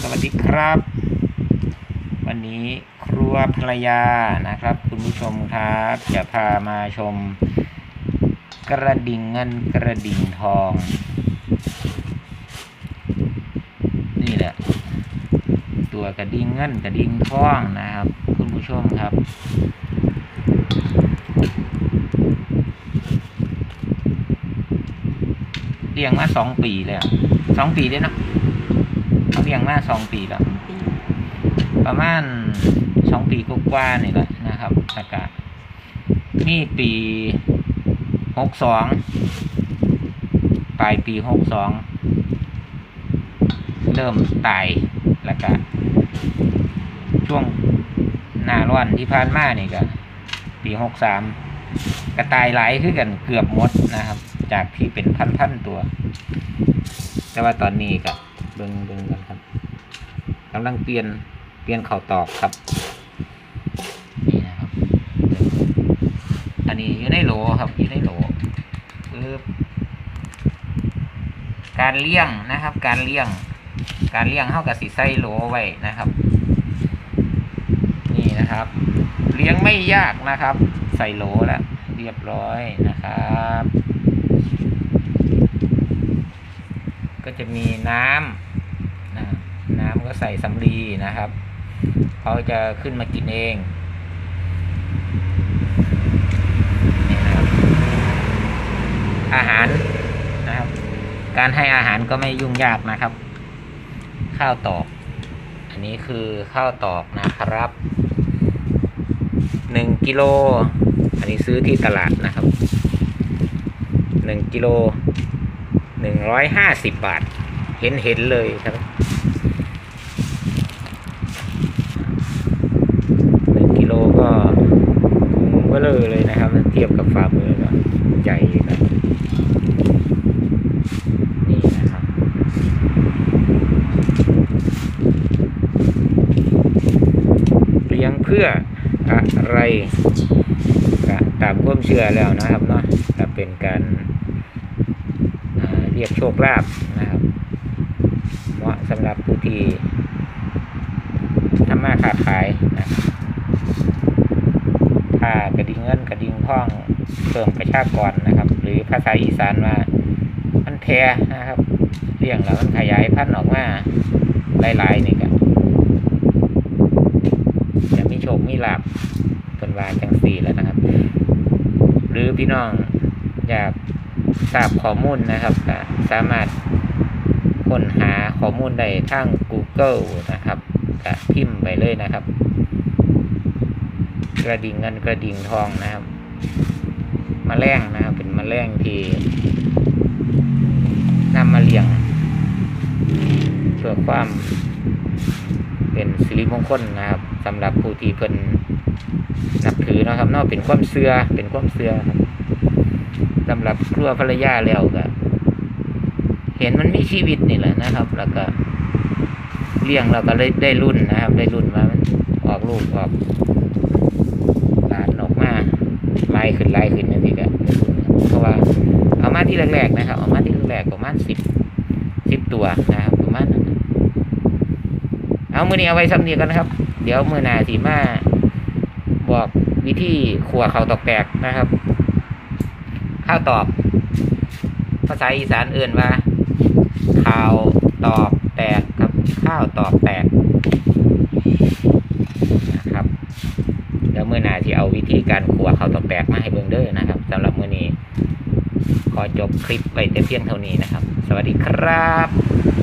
สวัสดีครับ วันนี้ครัวภรรยานะครับ คุณผู้ชมครับจะพามาชม กระดิ่งเงินกระดิ่งทอง นี่แหละ ตัวกระดิ่งเงินกระดิ่งทองนะครับ คุณผู้ชมครับ ลี้ยงมาสองปีแล้วสองปีได้เนอะเขาเลี้ยงมาสองปีแล้วประมาณสองปีกว่าๆนี่แหละนะครับอากาศมีปีหกสองปลายปีหกสองเริ่มตายแล้วก็ช่วงหน้าร้อนที่ผ่านมานี่ก็ปีหกสามกระตายหลายขึ้นกันเกือบหมดนะครับ จากที่เป็นพันๆตัว แต่ว่าตอนนี้ก็เบิ่งเบิ่งกันครับกำลังเปลี่ยนเปลี่ยนเข่าตอกครับนี่นะครับ อันนี้อยู่ในโหลครับอยู่ในโหลปึ๊บการเลี้ยงนะครับ การเลี้ยง การเลี้ยงเท่ากับสีไส้โหลไว้นะครับ นี่นะครับ เลี้ยงไม่ยากนะครับ ใส่โหลแล้วเรียบร้อยนะครับ ก็จะมีน้ำนะน้ำก็ใส่สำลีนะครับเขาจะขึ้นมากินเองนี่นะครับอาหารนะครับ การให้อาหารก็ไม่ยุ่งยากนะครับ ข้าวตอก อันนี้คือข้าวตอกนะครับหนึ่งกิโล อันนี้ซื้อที่ตลาดนะครับหนึ่งกิโล หนึ่งร้อยห้าสิบบาท เห็นเห็นเลยครับหนึ่งกิโลก็ถุงเบลอเลยนะครับ เทียบกับฝ่ามือก็ใหญ่ครับนี่นะครับเลี้ยงเพื่ออะไรตามความเชื่อแล้วนะครับเนาะก็เป็นการ รียกโชคลาภนะครับเหมาะสำหรับผู้ที่ทำมาค้าขายนะครับถ้ากระดิ่งเงินกระดิ่งทองเพิ่มประชากรนะครับ หรือภาษาอีสานว่ามันแพร่นะครับเลี้ยงแล้วมันขยายพันธุ์ออกมาหลายๆนี่ก็จะมีโชคมีลาบเป็นวาจังสี่แล้วนะครับ หรือพี่น้องอยาก ทราบข้อมูลนะครับก็สามารถค้นหาข้อมูลได้ทาง Google นะครับก็พิมพ์ไปเลยนะครับ กระดิ่งเงินกระดิ่งทองนะครับมแมลงนะครับ เป็นมแมลงที่นำมาเลี้ยงเพื่อความเป็นสิริมงคลนะครับสำหรับผู้ที่เพิ่นนับถือนะครับนอกเป็นความเชื่อเป็นความเชื่อครับ สำหรับครัวภรรยาแล้วก็เห็นมันมีชีวิตนี่แหละนะครับ แล้วก็เลี้ยงเราก็เลยได้รุ่นนะครับ ได้รุ่นมามันออกลูกออกหลานออกมาไล่ขึ้นไล่ขึ้นนี่สิก็เพราะว่าเอามาที่แรกๆนะครับ เอามาที่แรกประมาณสิบสิบตัวนะครับประมาณนั้นเอามือนี้เอาไว้ซ้ำเนียกันนะครับ เดี๋ยวมือหนาสีมาบอกวิธีขัวเขาตอกแตกนะครับ ข้าวตอกภาษาอีสานเอื่นว่าข้าวตอกแตกครับข้าวตอกแตกนะครับแล้วเมื่อนาที่เอาวิธีการขัวข้าวตอกแตกมาให้เบิ่งเด้อนะครับสำหรับมื้อนี้ขอจบคลิปไปแต่เพียงเท่านี้นะครับ สวัสดีครับ